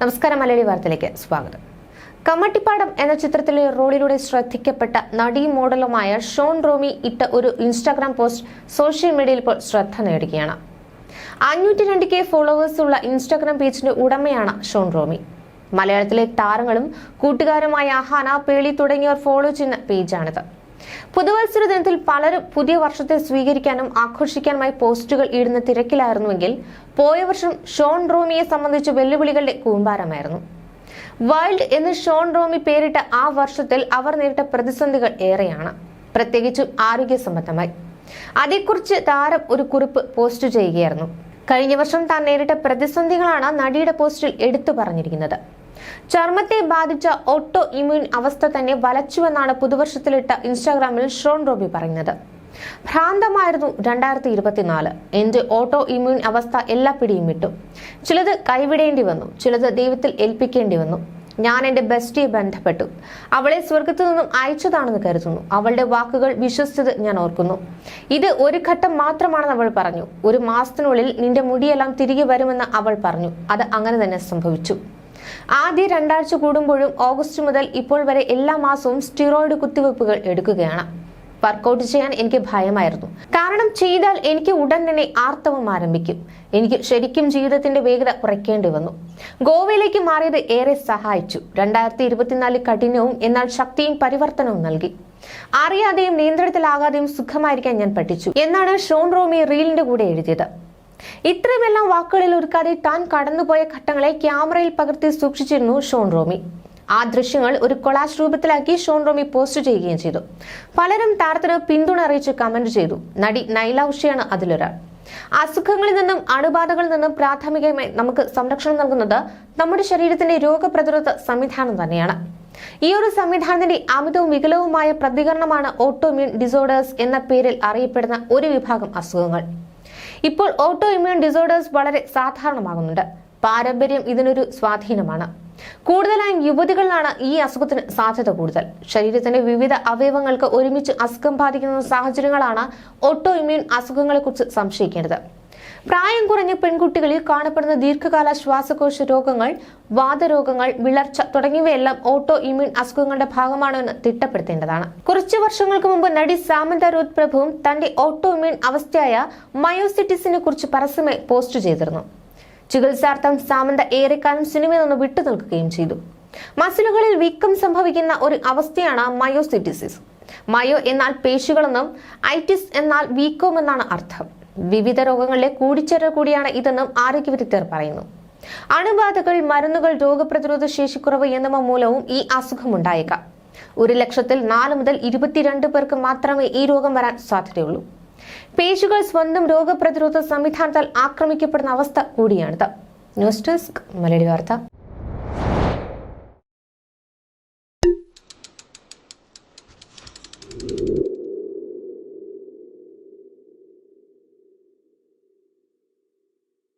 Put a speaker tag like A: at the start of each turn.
A: നമസ്കാരം മലയാളി വാർത്തയിലേക്ക് സ്വാഗതം. കമ്മട്ടിപ്പാടം എന്ന ചിത്രത്തിലെ റോളിലൂടെ ശ്രദ്ധിക്കപ്പെട്ട നടിയും മോഡലുമായ ഷോൺ റോമി ഇട്ട ഒരു ഇൻസ്റ്റാഗ്രാം പോസ്റ്റ് സോഷ്യൽ മീഡിയയിൽ ഇപ്പോൾ ശ്രദ്ധ നേടുകയാണ്. അഞ്ഞൂറ്റി രണ്ട് കെ ഫോളോവേഴ്സ് ഉള്ള ഇൻസ്റ്റാഗ്രാം പേജിന്റെ ഉടമയാണ് ഷോൺ റോമി. മലയാളത്തിലെ താരങ്ങളും കൂട്ടുകാരുമായ ഹന പേളി തുടങ്ങിയവർ ഫോളോ ചെയ്യുന്ന പേജാണിത്. പുതുവത്സര ദിനത്തിൽ പലരും പുതിയ വർഷത്തെ സ്വീകരിക്കാനും ആഘോഷിക്കാനുമായി പോസ്റ്റുകൾ ഇടുന്ന തിരക്കിലായിരുന്നുവെങ്കിൽ പോയ വർഷം ഷോൺ റോമിയെ സംബന്ധിച്ച് വെല്ലുവിളികളുടെ കൂമ്പാരമായിരുന്നു. വൈൽഡ് എന്ന് ഷോൺ റോമി പേരിട്ട ആ വർഷത്തിൽ അവർ നേരിട്ട പ്രതിസന്ധികൾ ഏറെയാണ്. പ്രത്യേകിച്ചും ആരോഗ്യ സംബന്ധമായി. അതേക്കുറിച്ച് താരം ഒരു കുറിപ്പ് പോസ്റ്റ് ചെയ്യുകയായിരുന്നു. കഴിഞ്ഞ വർഷം താൻ നേരിട്ട പ്രതിസന്ധികളാണ് നടിയുടെ പോസ്റ്റിൽ എടുത്തു പറഞ്ഞിരിക്കുന്നത്. ചർമ്മത്തെ ബാധിച്ച ഓട്ടോ ഇമ്യൂൺ അവസ്ഥ തന്നെ വലച്ചുവെന്നാണ് പുതുവർഷത്തിലിട്ട ഇൻസ്റ്റാഗ്രാമിൽ ഷോൺ റോബി പറയുന്നത്. ഭ്രാന്തമായിരുന്നു രണ്ടായിരത്തി ഇരുപത്തിനാല് എന്റെ ഓട്ടോ ഇമ്യൂൺ അവസ്ഥ എല്ലാ പിടിയും വിട്ടു. ചിലത് കൈവിടേണ്ടി വന്നു. ചിലത് ദൈവത്തിൽ ഏൽപ്പിക്കേണ്ടി വന്നു. ഞാൻ എന്റെ ബെസ്റ്റിയെ ബന്ധപ്പെട്ടു. അവളെ സ്വർഗത്തു നിന്നും അയച്ചതാണെന്ന് കരുതുന്നു. അവളുടെ വാക്കുകൾ വിശ്വസിച്ചത് ഞാൻ ഓർക്കുന്നു. ഇത് ഒരു ഘട്ടം മാത്രമാണെന്ന് അവൾ പറഞ്ഞു. ഒരു മാസത്തിനുള്ളിൽ നിന്റെ മുടിയെല്ലാം തിരികെ വരുമെന്ന് അവൾ പറഞ്ഞു. അത് അങ്ങനെ തന്നെ സംഭവിച്ചു. ആദ്യ രണ്ടാഴ്ച കൂടുമ്പോഴും ഓഗസ്റ്റ് മുതൽ ഇപ്പോൾ വരെ എല്ലാ മാസവും സ്റ്റിറോയിഡ് കുത്തിവയ്പ്പുകൾ എടുക്കുകയാണ്. വർക്കൗട്ട് ചെയ്യാൻ എനിക്ക് ഭയമായിരുന്നു. കാരണം ചെയ്താൽ എനിക്ക് ഉടൻ തന്നെ ആർത്തവം ആരംഭിക്കും. എനിക്ക് ശരിക്കും ജീവിതത്തിന്റെ വേഗത കുറയ്ക്കേണ്ടി വന്നു. ഗോവയിലേക്ക് മാറിയത് ഏറെ സഹായിച്ചു. രണ്ടായിരത്തി ഇരുപത്തിനാല് കഠിനവും എന്നാൽ ശക്തിയും പരിവർത്തനവും നൽകി. അറിയാതെയും നിയന്ത്രണത്തിലാകാതെയും സുഖമായിരിക്കാൻ ഞാൻ പഠിച്ചു. എന്നാണ് ഷോൺ റോമി റീലിന്റെ കൂടെ എഴുതിയത്. ഇത്രയുമെല്ലാം വാക്കുകളിൽ ഒരുക്കാതെ താൻ കടന്നുപോയ ഘട്ടങ്ങളെ ക്യാമറയിൽ പകർത്തി സൂക്ഷിച്ചിരുന്നു ഷോൺ റോമി. ആ ദൃശ്യങ്ങൾ ഒരു കൊളാഷ് രൂപത്തിലാക്കി ഷോൺ റോമി പോസ്റ്റ് ചെയ്യുകയും ചെയ്തു. പലരും താരത്തിന് പിന്തുണ അറിയിച്ച് കമന്റ് ചെയ്തു. നടി നൈല ഉഷയാണ് അതിലൊരാൾ. അസുഖങ്ങളിൽ നിന്നും അണുബാധകളിൽ നിന്നും പ്രാഥമികമായി നമുക്ക് സംരക്ഷണം നൽകുന്നത് നമ്മുടെ ശരീരത്തിന്റെ രോഗപ്രതിരോധ സംവിധാനം തന്നെയാണ്. ഈ ഒരു സംവിധാനത്തിന്റെ അമിതവും വികലവുമായ പ്രതികരണമാണ് ഓട്ടോമ്യൂൺ ഡിസോർഡേഴ്സ് എന്ന പേരിൽ അറിയപ്പെടുന്ന ഒരു വിഭാഗം അസുഖങ്ങൾ. ഇപ്പോൾ ഓട്ടോ ഇമ്മ്യൂൺ ഡിസോർഡേഴ്സ് വളരെ സാധാരണമാകുന്നുണ്ട്. പാരമ്പര്യം ഇതിനൊരു സ്വാധീനമാണ്. കൂടുതലായും യുവതികളിലാണ് ഈ അസുഖത്തിന് സാധ്യത കൂടുതൽ. ശരീരത്തിന്റെ വിവിധ അവയവങ്ങൾക്ക് ഒരുമിച്ച് അസുഖം ബാധിക്കുന്ന സാഹചര്യങ്ങളാണ് ഓട്ടോ ഇമ്മ്യൂൺ അസുഖങ്ങളെക്കുറിച്ച് സംശയിക്കേണ്ടത്. പ്രായം കുറഞ്ഞ പെൺകുട്ടികളിൽ കാണപ്പെടുന്ന ദീർഘകാല ശ്വാസകോശ രോഗങ്ങൾ വാതരോഗങ്ങൾ വിളർച്ച തുടങ്ങിയവയെല്ലാം ഓട്ടോ ഇമ്മ്യൂൺ അസുഖങ്ങളുടെ ഭാഗമാണോ എന്ന് തിട്ടപ്പെടുത്തേണ്ടതാണ്. കുറച്ചു വർഷങ്ങൾക്ക് മുമ്പ് നടി സാമന്ത രോത് പ്രഭുവും തന്റെ ഓട്ടോ ഇമ്മ്യൂൺ അവസ്ഥയായ മയോസിറ്റിസിനെ കുറിച്ച് പരസ്യമായി പോസ്റ്റ് ചെയ്തിരുന്നു. ചികിത്സാർത്ഥം സാമന്ത ഏറെക്കാലം സിനിമയിൽ നിന്ന് വിട്ടുനിൽക്കുകയും ചെയ്തു. മസിലുകളിൽ വീക്കം സംഭവിക്കുന്ന ഒരു അവസ്ഥയാണ് മയോസിറ്റിസിസ്. മയോ എന്നാൽ പേശികളെന്നും ഐറ്റിസ് എന്നാൽ വീക്കം എന്നാണ് അർത്ഥം. വിവിധ രോഗങ്ങളിലെ കൂടിച്ചേരൽ കൂടിയാണ് ഇതെന്നും ആരോഗ്യ വിദഗ്ധർ പറയുന്നു. അണുബാധകൾ മരുന്നുകൾ രോഗപ്രതിരോധ ശേഷിക്കുറവ് എന്നിവ മൂലവും ഈ അസുഖം ഉണ്ടായേക്കാം. ഒരു ലക്ഷത്തിൽ നാല് മുതൽ ഇരുപത്തിരണ്ട് പേർക്ക് മാത്രമേ ഈ രോഗം വരാൻ സാധ്യതയുള്ളൂ. പേശികൾ സ്വന്തം രോഗപ്രതിരോധ സംവിധാനത്താൽ ആക്രമിക്കപ്പെടുന്ന അവസ്ഥ കൂടിയാണിത്. ന്യൂസ് ഡെസ്ക് മലയാളി വാർത്ത.